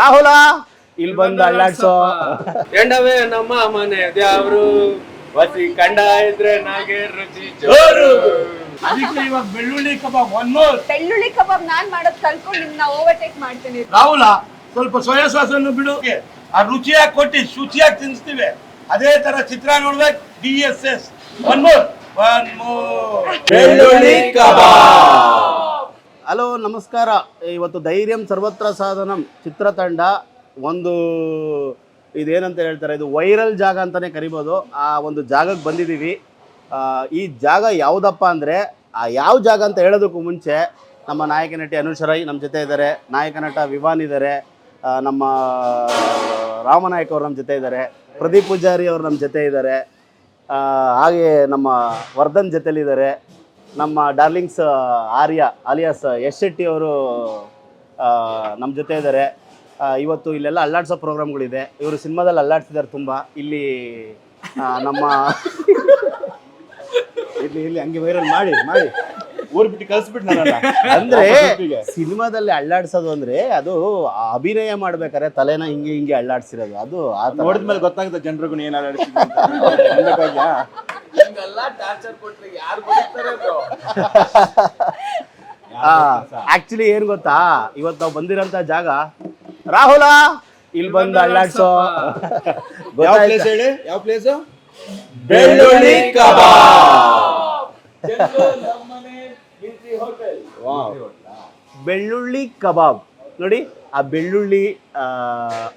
ರಾಹುಲ ಇಲ್ಲಿ ಬಂದು ಅಳ್ಳಾಡ್ಸೋ ಎಂಡವೇ ನಮ್ಮ ಮನೆ ದೇವ್ರು. ವಸಿ ಕಂಡ ಇದ್ರೆ ನಾಗೆ ರುಚಿ ಜೋರು. ಅದಕ್ಕೆ ಇವಾಗ ಬೆಳ್ಳುಳ್ಳಿ ಕಬಾಬ್ ಒನ್ ಮೋರ್ ಬೆಳ್ಳುಳ್ಳಿ ಕಬಾಬ್ ನಾನ್ ಮಾಡೋದ್ ಕಲ್ಕೊಂಡು ನಿಮ್ನ ಓವರ್ಟೇಕ್ ಮಾಡ್ತೀನಿ. ರಾಹುಲ ಸ್ವಲ್ಪ ಸೋಯಾ ಸಾಸ್ ಅನ್ನು ಬಿಡು. ಆ ರುಚಿಯಾಗಿ ಕೊಟ್ಟಿ ಶುಚಿಯಾಗಿ ತಿನ್ನಿಸ್ತೀವಿ ಅದೇ ತರ ಚಿತ್ರ ನೋಡ್ಬೇಕು. D S S one more one more ಬೆಳ್ಳುಳ್ಳಿ ಹಲೋ, ನಮಸ್ಕಾರ. ಇವತ್ತು ಧೈರ್ಯಂ ಸರ್ವತ್ರ ಸಾಧನಂ ಚಿತ್ರತಂಡ. ಒಂದು ಇದೇನಂತ ಹೇಳ್ತಾರೆ, ಇದು ವೈರಲ್ ಜಾಗ ಅಂತಲೇ ಕರಿಬೋದು. ಆ ಒಂದು ಜಾಗಕ್ಕೆ ಬಂದಿದ್ದೀವಿ. ಈ ಜಾಗ ಯಾವುದಪ್ಪ ಅಂದರೆ, ಆ ಯಾವ ಜಾಗ ಅಂತ ಹೇಳೋದಕ್ಕೂ ಮುಂಚೆ ನಮ್ಮ ನಾಯಕ ನಟಿ ಅನುಷ್ ನಮ್ಮ ಜೊತೆ ಇದ್ದಾರೆ. ನಾಯಕ ನಟ ವಿವಾನ್ ಇದ್ದಾರೆ. ನಮ್ಮ ರಾಮನಾಯಕ್ ಅವರು ನಮ್ಮ ಜೊತೆ ಇದ್ದಾರೆ. ಪ್ರದೀಪ್ ಪೂಜಾರಿ ಅವರು ನಮ್ಮ ಜೊತೆ ಇದ್ದಾರೆ. ಹಾಗೆ ನಮ್ಮ ವರ್ಧನ್ ಜೊತೆಲಿದ್ದಾರೆ ನಮ್ಮ ಡಾರ್ಲಿಂಗ್ಸ್ ಆರ್ಯ ಅಲಿಯಾಸ್ ಯಶ್ ಶೆಟ್ಟಿ ಅವರು ನಮ್ಮ ಜೊತೆ ಇದ್ದಾರೆ. ಇವತ್ತು ಇಲ್ಲೆಲ್ಲ ಅಲ್ಲಾಡ್ಸೋ ಪ್ರೋಗ್ರಾಮ್ಗಳಿದೆ. ಇವರು ಸಿನಿಮಾದಲ್ಲಿ ಅಲ್ಲಾಡ್ಸಿದ್ದಾರೆ ತುಂಬ. ಇಲ್ಲಿ ನಮ್ಮ ಇಲ್ಲಿ ಇಲ್ಲಿ ಹಂಗೆ ವೈರಲ್ ಮಾಡಿ ಮಾಡಿ. ಊರ್ ಬಿಟ್ಟು ಕಲ್ಸ್ಬಿಟ್ಟು ನನ್ನ ಅಂದ್ರೆ ಸಿನಿಮಾದಲ್ಲಿ ಅಲ್ಲಾಡ್ಸೋದು ಅಂದ್ರೆ ಅದು ಅಭಿನಯ ಮಾಡ್ಬೇಕಾದ್ರೆ ತಲೆನ ಹಿಂಗೆ ಹಿಂಗೆ ಅಲ್ಲಾಡ್ಸಿರೋದು. ಅದು. ನೋಡಿದ್ಮೇಲೆ ಗೊತ್ತಾಗುತ್ತೆ ಜನರಿಗೂ ಏನ್ ಟಾರ್ಚರ್ ಕೊಟ್ರೆ ಯಾರು ಬದುಕ್ತಾರೆ ಬ್ರೋ ಆಕ್ಚುಲಿ ಏನ್ ಗೊತ್ತಾ? ಇವತ್ತು ನಾವು ಬಂದಿರಂತ ಜಾಗ ರಾಹುಲ? ಇಲ್ಲಿ ಬಂದು ಅಲ್ಲಾಡ್ಸೋ. ಯಾವ ಪ್ಲೇಸ್ ಹೇಳಿ? ಯಾವ ಪ್ಲೇಸ್ ಬೆಳ್ಳುಳ್ಳಿ ಬೆಳ್ಳುಳ್ಳಿ ಕಬಾಬ್. ನೋಡಿ ಆ ಬೆಳ್ಳುಳ್ಳಿ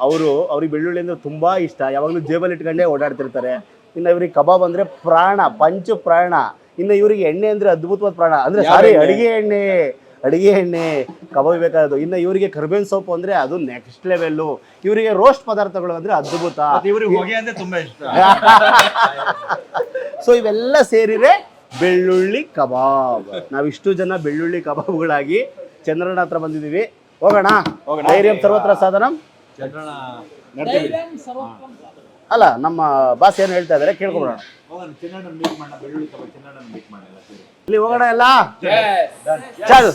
ಅವರು ಅವ್ರಿಗೆ ಬೆಳ್ಳುಳ್ಳಿ ಅಂದ್ರೆ ತುಂಬಾ ಇಷ್ಟ. ಯಾವಾಗಲೂ ಜೇಬಲ್ಲಿ ಇಟ್ಕೊಂಡೇ ಓಡಾಡ್ತಿರ್ತಾರೆ. ಇನ್ನು ಇವ್ರಿಗೆ ಕಬಾಬ್ ಅಂದ್ರೆ ಪ್ರಾಣ ಪಂಚ ಪ್ರಾಣ. ಇನ್ನು ಇವರಿಗೆ ಎಣ್ಣೆ ಅಂದ್ರೆ ಅದ್ಭುತವಾದ ಪ್ರಾಣ. ಅಂದ್ರೆ ಸಾರಿ? ಅಡಿಗೆ ಎಣ್ಣೆ ಅಡಿಗೆ ಎಣ್ಣೆ ಕಬಾಬ್ ಬೇಕಾದದು ಇನ್ನು ಇವರಿಗೆ ಕರ್ಬೇವಿನ ಸೊಪ್ಪು ಅಂದ್ರೆ ಅದು ನೆಕ್ಸ್ಟ್ ಲೆವೆಲ್ಲು ಇವರಿಗೆ ರೋಸ್ಟ್ ಪದಾರ್ಥಗಳು ಅಂದ್ರೆ ಅದ್ಭುತ. ಇವ್ರಿಗೆ ಹೊಗೆ ಅಂದ್ರೆ ತುಂಬಾ ಇಷ್ಟ. ಸೊ ಇವೆಲ್ಲ ಸೇರಿದ್ರೆ ಬೆಳ್ಳುಳ್ಳಿ ಕಬಾಬ್. ನಾವಿಷ್ಟು ಜನ ಬೆಳ್ಳುಳ್ಳಿ ಕಬಾಬ್ಗಳಾಗಿ ಚಂದ್ರನ ಹತ್ರ ಬಂದಿದ್ದೀವಿ. ಹೋಗೋಣ? ಹೋಗೋಣ. ಧೈರ್ಯಂ ಸರ್ವತ್ರ ಸಾಧನಂ. ಅಲ್ಲ ನಮ್ಮ ಬಾಸ್ ಏನು ಹೇಳ್ತಾ ಇದಾರೆ ಕೇಳ್ಕೊಬೋಣ ಇಲ್ಲಿ ಹೋಗೋಣ ಎಲ್ಲ? ಚಲ್.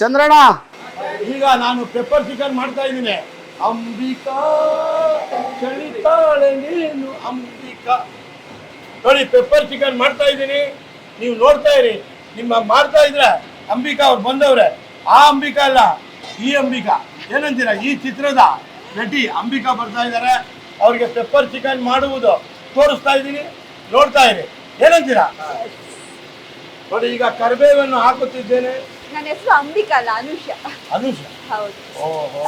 ಚಂದ್ರಣ್ಣ. ಈಗ ನಾನು ಪೆಪ್ಪರ್ ಚಿಕನ್ ಮಾಡ್ತಾ ಇದ್ದೀನಿ. ಅಂಬಿಕಾ ಚಳಿತಾಳೆ ನೀನು ಅಂಬಿಕಾ. ನೋಡಿ ಪೆಪ್ಪರ್ ಚಿಕನ್ ಮಾಡ್ತಾ ಇದ್ದೀನಿ. ನೀವು ನೋಡ್ತಾ ಇರಿ. ನಿಮ್ಮ ಮಾಡ್ತಾ ಇದ್ರೆ ಅಂಬಿಕಾ ಅವ್ರು ಬಂದವ್ರೆ. ಆ ಅಂಬಿಕಾ ಅಲ್ಲ ಈ ಅಂಬಿಕಾ. ಏನಂತೀರಾ ಈ ಚಿತ್ರದ ನಟಿ ಅಂಬಿಕಾ ಬರ್ತಾ ಇದ್ದಾರೆ. ಅವ್ರಿಗೆ ಪೆಪ್ಪರ್ ಚಿಕನ್ ಮಾಡುವುದು ತೋರಿಸ್ತಾ ಇದ್ದೀನಿ. ನೋಡ್ತಾ ಇರಿ. ಏನಂತೀರಾ? ನೋಡಿ ಈಗ ಕರ್ಬೇವನ್ನು ಹಾಕುತ್ತಿದ್ದೇನೆ. ನನ್ನ ಹೆಸರು ಅಂಬಿಕಾ ಅಲ್ಲ ಅನುಷ. ಅನುಷ? ಹೌದು. ಓಹೋ.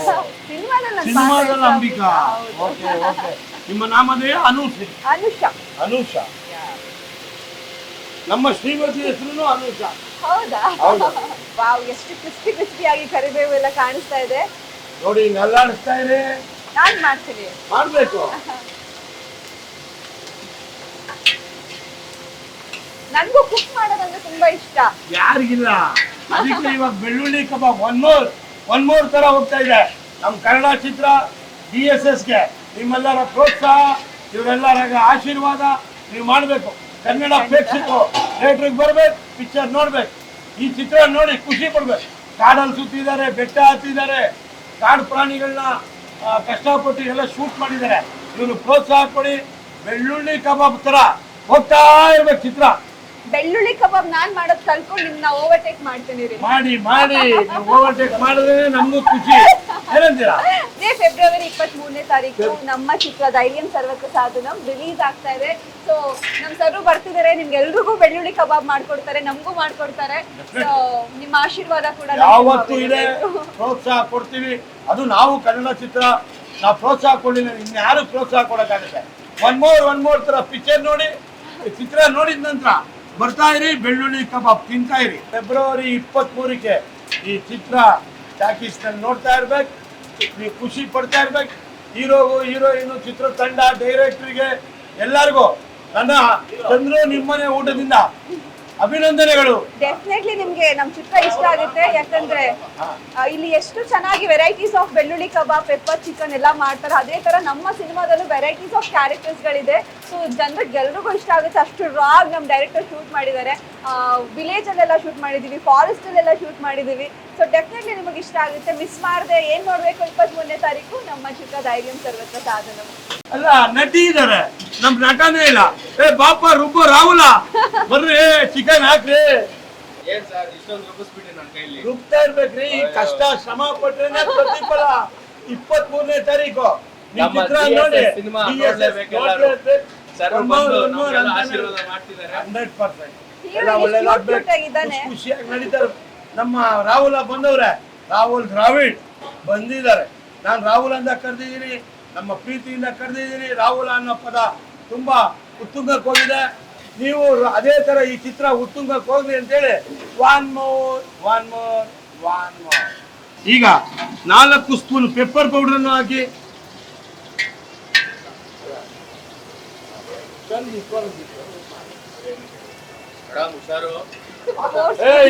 ಸಿನಿಮಾದಲ್ಲಿ ಅಂಬಿಕಾ? ಹೌದು. Okay okay. ನಿಮ್ಮ ನಾಮಧೇಯ ಅನೂಷ್. ಅನುಷ. ಅನುಷ. ನಮ್ಮ ಶ್ರೀಮತಿ ಹೆಸರು ಅನುಷ. ಹೌದಾ? ಹೌದು. ವಾವ್ ಎಷ್ಟು ಕ್ರಿಸ್ಪಿ ಕ್ರಿಸ್ಪಿ ಆಗಿ ಕರಿಬೇವು ಎಲ್ಲ ಕಾಣಿಸ್ತಾ ಇದೆ. ನೋಡಿ ಹಿಂಗ್ ಅಲ್ಲಾಡಿಸ್ತಾ ಇದೆ ನಾನ್ ಮಾಡ್ತೀನಿ. ಮಾಡ್ಬೇಕು. ನನ್ಗೂ ಕುಕ್ ಮಾಡೋದಂದ್ರೆ ತುಂಬಾ ಇಷ್ಟ. ಯಾರಿಗಿಲ್ಲ. ಅದಕ್ಕೆ ಇವಾಗ ಬೆಳ್ಳುಳ್ಳಿ kebab one more one more ತರ ಹೋಗ್ತಾ ಇದೆ. ನಮ್ಮ ಕನ್ನಡ ಚಿತ್ರ ಡಿ ಎಸ್ ಎಸ್ಗೆ. ನಿಮ್ಮೆಲ್ಲರ ಪ್ರೋತ್ಸಾಹ ಇವರೆಲ್ಲರ ಆಶೀರ್ವಾದ ನೀವು ಮಾಡಬೇಕು. ಕನ್ನಡ ಪ್ರೇಕ್ಷಕರು ಥಿಯೇಟ್ರಿಗೆ ಬರ್ಬೇಕು ಪಿಕ್ಚರ್ ನೋಡ್ಬೇಕು. ಈ ಚಿತ್ರ ನೋಡಿ ಖುಷಿ ಪಡ್ಬೇಕು. ಕಾಡಲ್ಲಿ ಸುತ್ತಿದ್ದಾರೆ ಬೆಟ್ಟ ಹತ್ತಿದ್ದಾರೆ. ಕಾಡು ಪ್ರಾಣಿಗಳನ್ನ ಕಷ್ಟಪಟ್ಟು ಎಲ್ಲ ಶೂಟ್ ಮಾಡಿದ್ದಾರೆ. ಇವರು ಪ್ರೋತ್ಸಾಹ ಕೊಡಿ. ಬೆಳ್ಳುಳ್ಳಿ ಕಬಾಬ್ ತರ ಹೋಗ್ತಾ ಇರ್ಬೇಕು ಚಿತ್ರ. ಬೆಳ್ಳುಳ್ಳಿ ಕಬಾಬ್ ನಾನ್ ಮಾಡೋದು ಕಲ್ಕೊಂಡು ನಿಮ್ನ ಓವರ್ಟೇಕ್ ಮಾಡ್ತೀನಿ ರೀ. ಮಾಡಿ ಮಾಡಿ. ಓವರ್ಟೇಕ್ ಮಾಡಿದ್ರೆ ನಮಗೂ ಖುಷಿ. ಏನಂತೀರಾ? ಇದೇ ಫೆಬ್ರವರಿ ಇಪ್ಪತ್ತ್ ಮೂರನೇ ತಾರೀಕು ನಮ್ಮ ಚಿತ್ರ ಧೈರ್ಯಂ ಸರ್ವತ್ರ ಸಾಧನಂ ರಿಲೀಸ್ ಆಗ್ತಾ ಇದೆ. ಸೊ ನಮ್ ಸರ್ರು ಬರ್ತಿದ್ದಾರೆ ನಿಮ್ಗೆ ಎಲ್ರಿಗೂ ಬೆಳ್ಳುಳ್ಳಿ ಕಬಾಬ್ ಮಾಡ್ಕೊಡ್ತಾರೆ ನಮಗೂ ಮಾಡ್ಕೊಡ್ತಾರೆ. ಸೊ ನಿಮ್ಮ ಆಶೀರ್ವಾದ ಕೂಡ ನಮ್ಗೆ ಯಾವತ್ತೂ ಇದೆ. ಪ್ರೋತ್ಸಾಹ ಕೊಡ್ತೀವಿ. ಅದು ನಾವು ಕನ್ನಡ ಚಿತ್ರ ನಾವು ಪ್ರೋತ್ಸಾಹ ಕೊಡಲಿಲ್ಲ ಇನ್ಯಾರು ಪ್ರೋತ್ಸಾಹ ಕೊಡೋಕ್ಕಾಗುತ್ತೆ? ಒನ್ ಮೋರ್ ಒನ್ ಮೋರ್ ತರ ಪಿಕ್ಚರ್ ನೋಡಿ. ಚಿತ್ರ ನೋಡಿದ ನಂತರ ಬರ್ತಾ ಇರಿ ಬೆಳ್ಳುಳ್ಳಿ ಕಬಾಬ್ ತಿಂತಾ ಇರಿ. ಫೆಬ್ರವರಿ ಇಪ್ಪತ್ತ್ ಮೂರಕ್ಕೆ ಈ ಚಿತ್ರ ಟಾಕೀಸ್ನಲ್ಲಿ ನೋಡ್ತಾ ಇರ್ಬೇಕು. ನೀವು ಖುಷಿ ಪಡ್ತಾ ಇರ್ಬೇಕು. ಹೀರೋಗು ಹೀರೋಯಿನ್ ಚಿತ್ರ ತಂಡ ಡೈರೆಕ್ಟ್ರಿಗೆ ಎಲ್ಲರಿಗೂ ನನ್ನ ಚಂದ್ರು ನಿಮ್ಮನೆ ಊಟದಿಂದ. ಅಭಿನಂದನೆಗಳು. ಡೆಫಿನೆಟ್ಲಿ ನಿಮ್ಗೆ ನಮ್ ಚಿತ್ರ ಇಷ್ಟ ಆಗುತ್ತೆ. ಯಾಕಂದ್ರೆ ಆ, ಇಲ್ಲಿ ಎಷ್ಟು ಚೆನ್ನಾಗಿ ವೆರೈಟೀಸ್ ಆಫ್ ಬೆಳ್ಳುಳ್ಳಿ ಕಬಾಬ್ ಪೆಪ್ಪರ್ ಚಿಕನ್ ಎಲ್ಲ ಮಾಡ್ತಾರೆ. ಅದೇ ತರ ನಮ್ಮ ಸಿನಿಮಾದಲ್ಲೂ ವೆರೈಟೀಸ್ ಆಫ್ ಕ್ಯಾರೆಕ್ಟರ್ಸ್ ಗಳಿದೆ. ಸೊ ಜನರಿಗೆ ಎಲ್ರಿಗೂ ಇಷ್ಟ ಆಗುತ್ತೆ. ಅಷ್ಟು ರಾಗ್ ನಮ್ ಡೈರೆಕ್ಟರ್ ಶೂಟ್ ಮಾಡಿದ್ದಾರೆ. ವಿಲೇಜ್ ಅಲ್ಲೆಲ್ಲ ಶೂಟ್ ಮಾಡಿದೀವಿ ಫಾರೆಸ್ಟ್ ಅಲ್ಲೆಲ್ಲ ಶೂಟ್ ಮಾಡಿದೀವಿ. ಸೊ ಡೆಫಿನೆಟ್ಲಿ ನಿಮಗೆ ಇಷ್ಟ ಆಗುತ್ತೆ. ಮಿಸ್ ಮಾಡದೆ ಏನ್ ನೋಡ್ಬೇಕು ಇಪ್ಪತ್ತ್ ಮೂರನೇ ತಾರೀಕು? ನಮ್ಮ ಚಿತ್ರ ಧೈರ್ಯ ಸರ್ವತ್ರ ಸಾಧನ. ಅಲ್ಲ ನಟಿ ಇದಾರೆ. ನಮ್ ನಟನೇ ಇಲ್ಲ ಏ ಬಾಪ ರುಬ್ಬ ರಾಹುಲ. ಬರ್ರಿ ಚಿಕನ್ ಹಾಕ್ರಿ. ಏನ್ ಸರ್ ಇಷ್ಟೊಂದು ರೂಪಿಸ್ಬಿಟ್ರಿ ನನ್ನ ಕೈಲಿ? ರುಬ್ತಾ ಇರ್ಬೇಕ್ರಿ ಈ ಕಷ್ಟ ಶ್ರಮ ಪಟ್ರೇನೆ ಪ್ರತಿಫಲ. ಇಪ್ಪತ್ತ್ ಮೂರನೇ ತಾರೀಕು. ನಿಮ್ ನಮ್ಮ ಚಿತ್ರ DSS ನೋಡಿ ಸಿನಿಮಾ DSS ನೋಡ್ಲೇಬೇಕು ಎಲ್ಲರೂ. ಸರ್ ಬಂದು one ನಮ್ಗೆಲ್ಲ ಆಶೀರ್ವಾದ ಮಾಡ್ತಿದ್ದಾರೆ. 100%. Hero ಎಲ್ಲ ಎಷ್ಟು ಒಳ್ಳೇದಾಗ್ಬೇಕು. cute ಆಗಿದ್ದಾನೆ. ಖುಷಿ ಖುಷಿಯಾಗಿ ನಡೀತಾರೆ. ನಮ್ಮ ರಾಹುಲ ಬಂದವ್ರೆ ರಾಹುಲ್ ದ್ರಾವಿಡ್ ಬಂದಿದ್ದಾರೆ. ನಾನು ರಾಹುಲ್ ಅಂತ ಕರೆದಿದ್ದೀನಿ ನಮ್ಮ ಪ್ರೀತಿಯಿಂದ ಕರೆದಿದ್ದೀನಿ. ರಾಹುಲ್ ಅನ್ನೋ ಪದ ತುಂಬಾ ಉತ್ತುಂಗಕ್ಕೆ ಹೋಗಿದೆ. ನೀವು ಅದೇ ತರ ಈ ಚಿತ್ರ ಉತ್ತುಂಗಕ್ಕೆ ಹೋಗ್ಲಿ ಅಂತೇಳಿ. One more one more one more ಈಗ ನಾಲ್ಕು ಸ್ಪೂನ್ ಪೆಪ್ಪರ್ ಪೌಡರ್ ಅನ್ನು ಹಾಕಿ.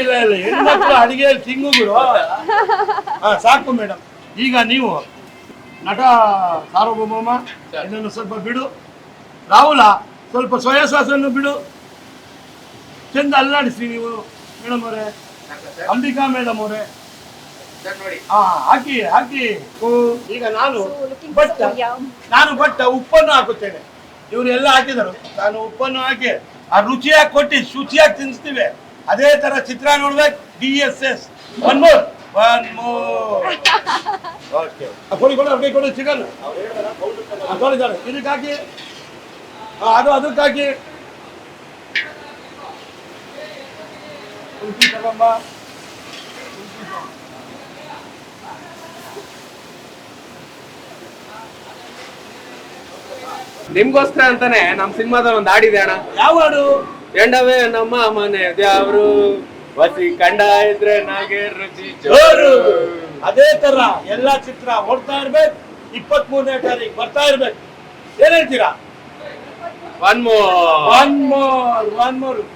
ಇಲ್ಲ ಇಲ್ಲ ಹೆಣ್ಮಕ್ಳು ಅಡಿಗೆ ತಿಂಗುಗಳು ಹಾ ಸಾಕು ಮೇಡಮ್. ಈಗ ನೀವು ನಟ ಸಾರ್ವಭೌಮ ಇದನ್ನು ಸ್ವಲ್ಪ ಬಿಡು. ರಾಹುಲ ಸ್ವಲ್ಪ ಸೋಯಾ ಸಾಸನ್ನು ಬಿಡು. ಚೆಂದ ಅಲ್ಲಾಡಿಸಿ ನೀವು ಮೇಡಮ್ ಅವರೇ. ಅಂಬಿಕಾ ಮೇಡಮ್ ಅವರೇ. ಹಾ ಹಾಕಿ ಹಾಕಿ. ಓ, ಈಗ ನಾನು yum. ನಾನು ಭಟ್ಟ ಉಪ್ಪನ್ನು ಹಾಕುತ್ತೇನೆ. ಇವ್ರು ಎಲ್ಲ ಹಾಕಿದರು. ನಾನು ಉಪ್ಪನ್ನು ಹಾಕಿ ಆ ರುಚಿಯಾಗಿ ಕೊಟ್ಟು ಶುಚಿಯಾಗಿ ತಿನ್ನಿಸ್ತೀವಿ. ಅದೇ ತರ ಚಿತ್ರ ನೋಡ್ಬೇಕು. D S S. One more one more okay ಕೊಡಿ ಕೊಡಿ ಅವ್ರಿಗೆ ಕೊಡಿ ಚಿಕನ್. ಇದಕ್ಕೆ ಹಾಕಿ. ಅದು ಅದಕ್ಕಾಗಿ ನಿಮ್ಗೋಸ್ಕರ ಅಂತಾನೆ ನಮ್ ಸಿನಿಮಾದಲ್ಲಿ ಒಂದ್ ಹಾಡಿದೆ ಅಣ್ಣ. ಯಾವ ಹಾಡು? ಎಂಡವೇ ನಮ್ಮ ಮನೆ ದ್ಯಾವ್ರು ವಸಿ ಕಂಡ ಇದ್ರೆ ನಾಗೆ ರುಚಿ ಜೋರು. ಅದೇ ತರ ಎಲ್ಲಾ ಚಿತ್ರ ಓಡ್ತಾ ಇರ್ಬೇಕು. ಇಪ್ಪತ್ತ್ ಮೂರನೇ ತಾರೀಕು ಬರ್ತಾ ಇರ್ಬೇಕು. ಏನ್ ಹೇಳ್ತೀರಾ? One more one more one more